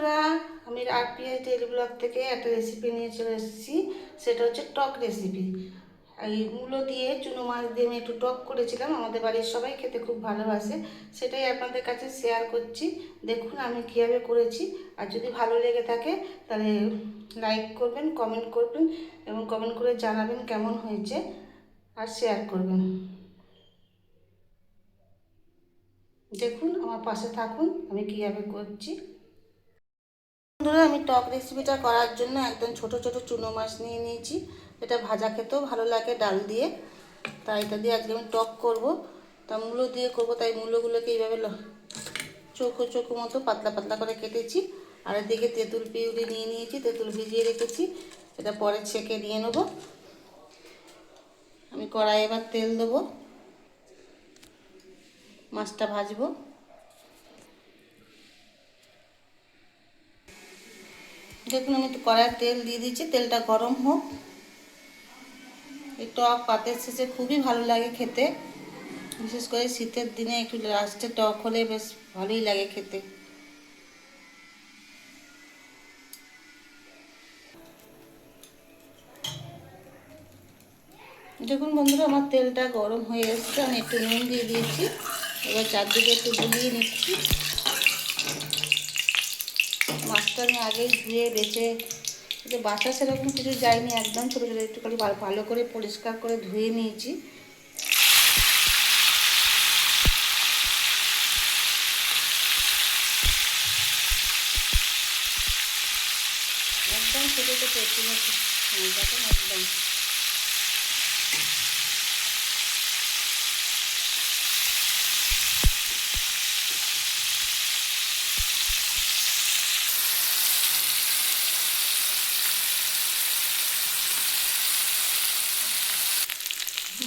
বন্ধুরা, আমি আর PI daily blog থেকে একটা রেসিপি নিয়ে চলে এসেছি। সেটা হচ্ছে টক রেসিপি এই মূলো দিয়ে চুনো মাছ দিয়ে আমি একটু টক করেছিলাম। আমাদের বাড়ির সবাই খেতে খুব ভালোবাসে। সেটাই আপনাদের কাছে শেয়ার করছি। দেখুন আমি কীভাবে করেছি। আর যদি ভালো লেগে থাকে, তাহলে লাইক করবেন কমেন্ট করবেন এবং কমেন্ট করে জানাবেন কেমন হয়েছে। আর শেয়ার করবেন। দেখুন, আমার পাশে থাকুন। আমি কীভাবে করছি। বন্ধুরা, আমি টক রেসিপিটা করার জন্য একদম ছোট ছোট চুনো মাছ নিয়ে নিয়েছি। এটা ভাজা খেতেও ভালো লাগে ডাল দিয়ে। তাই এটা দিয়ে আজকে আমি টক করব। তা মূলো দিয়ে করব, তাই মূলোগুলোকে এইভাবে চৌকো চৌকো মতো পাতলা পাতলা করে কেটেছি। আর এদিকে তেঁতুল পিউরি নিয়ে নিয়েছি, তেঁতুল ভিজিয়ে রেখেছি। এটা পরে ছেঁকে নিয়ে নেব। আমি কড়াই এবার তেল দেবো। মাছটা ভাজবো। দেখুন, আমি কড়াইয়ের তেল দিয়ে দিচ্ছি, তেলটা গরম হোক। এই টক পাতের শেষে খুবই ভালো লাগে খেতে। বিশেষ করে শীতের দিনে একটু লাস্টে টক হলে বেশ ভালোই লাগে খেতে। দেখুন বন্ধুরা, আমার তেলটা গরম হয়ে এসছে, আমি একটু নুন দিয়ে দিয়েছি। এবার চারদিকে একটু গুলিয়ে নিচ্ছি। মাছটা আমি আগেই ধুয়ে, বেছে বাসা সেরকম কিছু যায়নি একদম ছোটো ছোটো একটু ভালো- করে পরিষ্কার করে ধুয়ে নিয়েছি। একদম ছোটো ছোটো একদম।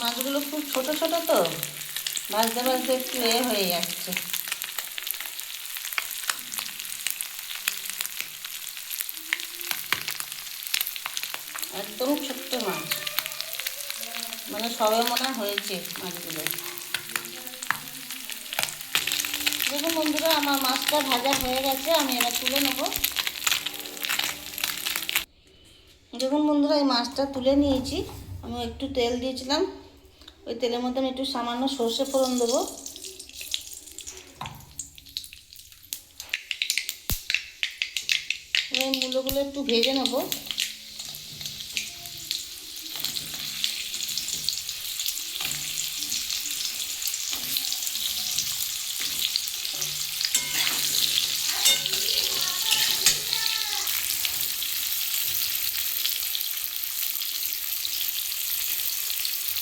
মাছগুলো খুব ছোট ছোট তো। ভাজতে ভাজতে একটু এ হয়ে যাচ্ছে। একদম ছোট্ট মাছ। মানে সবে মনে হয় হয়েছে মাছগুলো। দেখুন বন্ধুরা, আমার মাছটা ভাজা হয়ে গেছে, আমি এবার তুলে নেব। দেখুন বন্ধুরা, এই মাছটা তুলে নিয়েছি। আমি একটু তেল দিয়েছিলাম। ওই তেলের মধ্যে আমি একটু সামান্য সর্ষে ফোড়ন দেবো। এবার মূলোগুলো একটু ভেজে নেব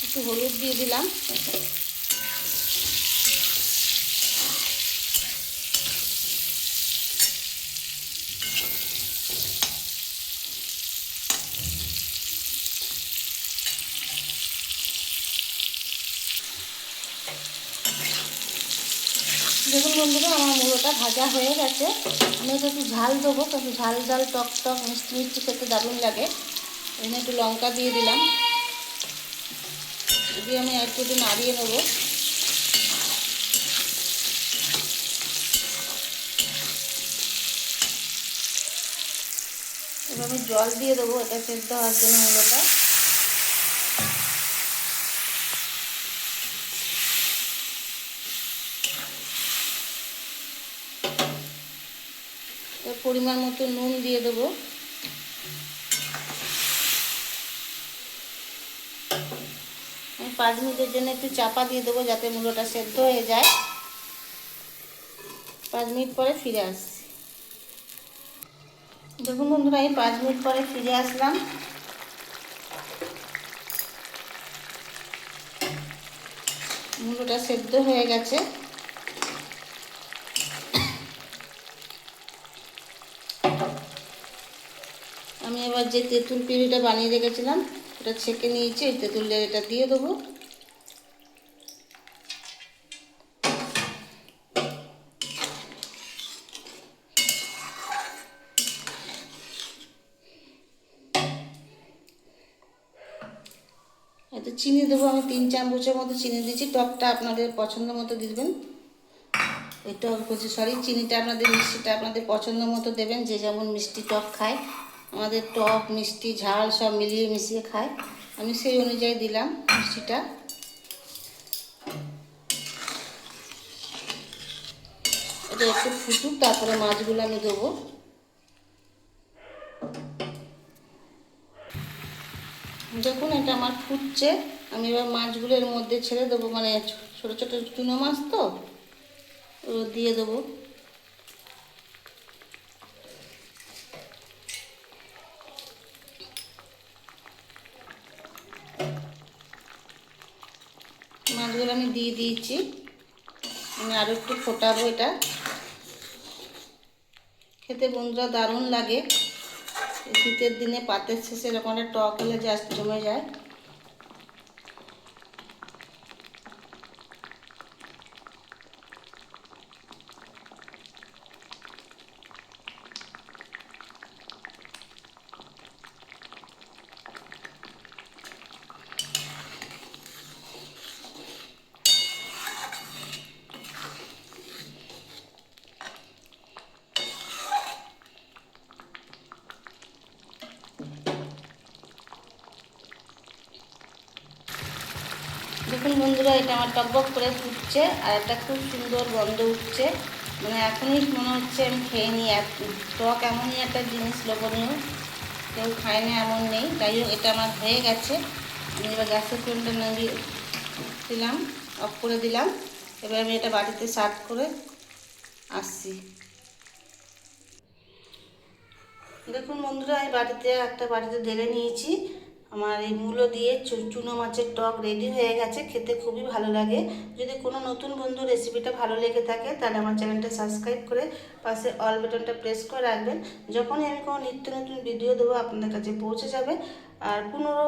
একটু হলুদ দিয়ে দিলাম। দেখুন বন্ধুরা, আমার মুড়োটা ভাজা হয়ে গেছে। আমি এটা একটু ঝাল দেবো কিন্তু ঝাল ঝাল টক টক মিষ্টি মিষ্টি খেতে দারুণ লাগে। এখানে একটু লঙ্কা দিয়ে দিলাম। দিয়ে আমি একটু নাড়িয়ে নেব। এবার আমি জল দিয়ে দেবো, এটা সেদ্ধ হওয়ার জন্য মূলটা পরিমাণ মতো নুন দিয়ে দেবো আমি পাঁচ মিনিটের জন্য একটু চাপা দিয়ে দেবো যাতে মূলোটা সেদ্ধ হয়ে যায়। পাঁচ মিনিট পরে ফিরে আসছি। দেখুন বন্ধুরা আমি পাঁচ মিনিট পরে ফিরে আসলাম। মূলোটা সেদ্ধ হয়ে গেছে। আমি এবার যে তেঁতুল পিউরিটা বানিয়ে রেখেছিলাম, ওটা ছেঁকে নিয়েছি, ওই তেঁতুলের এটা দিয়ে দেবো। এতে চিনি দেবো, আমি তিন চামচের মতো চিনি দিয়েছি। টকটা আপনাদের পছন্দ মতো দিবেন। এই টক করছি সরি চিনিটা আপনাদের মিষ্টিটা আপনাদের পছন্দ মতো দেবেন। যে যেমন মিষ্টি টক খায়, আমাদের টক, মিষ্টি, ঝাল সব মিলিয়ে মিশিয়ে খায়। আমি সেই অনুযায়ী দিলাম মিষ্টিটা। এটা একটু ফুটুক, তারপরে মাছগুলো আমি দেবো। দেখুন, এটা আমার ফুটছে। আমি এবার মাছগুলো এর মধ্যে ছেড়ে দেবো মানে ছোটো ছোটো চুনো মাছ তো ও দিয়ে দেবো। মাছগুলো আমি দিয়ে দিয়েছি। আমি আরও একটু ফোটাবো এটা। খেতে বন্ধুরা দারুণ লাগে। শীতের দিনে পাতের শেষে এরকম একটা টক হলে জাস্ট জমে যায় দেখুন বন্ধুরা এটা আমার টকবক করে ফুটছে আর একটা খুব সুন্দর গন্ধ উঠছে। মানে এখনই মনে হচ্ছে আমি খেয়ে নিই। টক এমনই একটা জিনিস লোভনীয়। কেউ খায় না এমন নেই। তাই হোক, এটা আমার হয়ে গেছে। আমি এবার গ্যাসের ফ্লেমটা নামিয়ে দিলাম, অফ করে দিলাম। এবার আমি এটা বাটিতে সার্ভ করে আসছি। দেখুন বন্ধুরা আমি বাটিতে একটা বাটিতে ঢেলে নিয়েছি। আমার এই মূলো দিয়ে চুনো মাছের টক রেডি হয়ে গেছে, খেতে খুবই ভালো লাগে। যদি কোনো নতুন বন্ধু রেসিপিটা ভালো লেগে থাকে, তাহলে আমার চ্যানেলটা সাবস্ক্রাইব করে পাশে অল বাটনটা প্রেস করে রাখবেন। যখনই আমি কোনো নিত্য নতুন ভিডিও দেবো, আপনাদের কাছে পৌঁছে যাবে। আর পুনরো,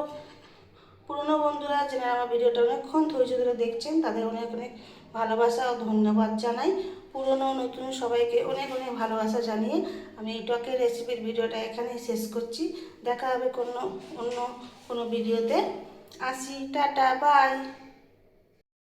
পুরনো বন্ধুরা, যারা আমার ভিডিওটা অনেকক্ষণ ধৈর্য ধরে দেখছেন, তাদের অনেক অনেক ভালোবাসা ও ধন্যবাদ জানাই। পুরনো নতুন সবাইকে অনেক অনেক ভালোবাসা জানিয়ে আমি এই টকের রেসিপির ভিডিওটা এখানেই শেষ করছি। দেখা হবে কোনো অন্য কোনো ভিডিওতে। আসি, টাটা, বাই।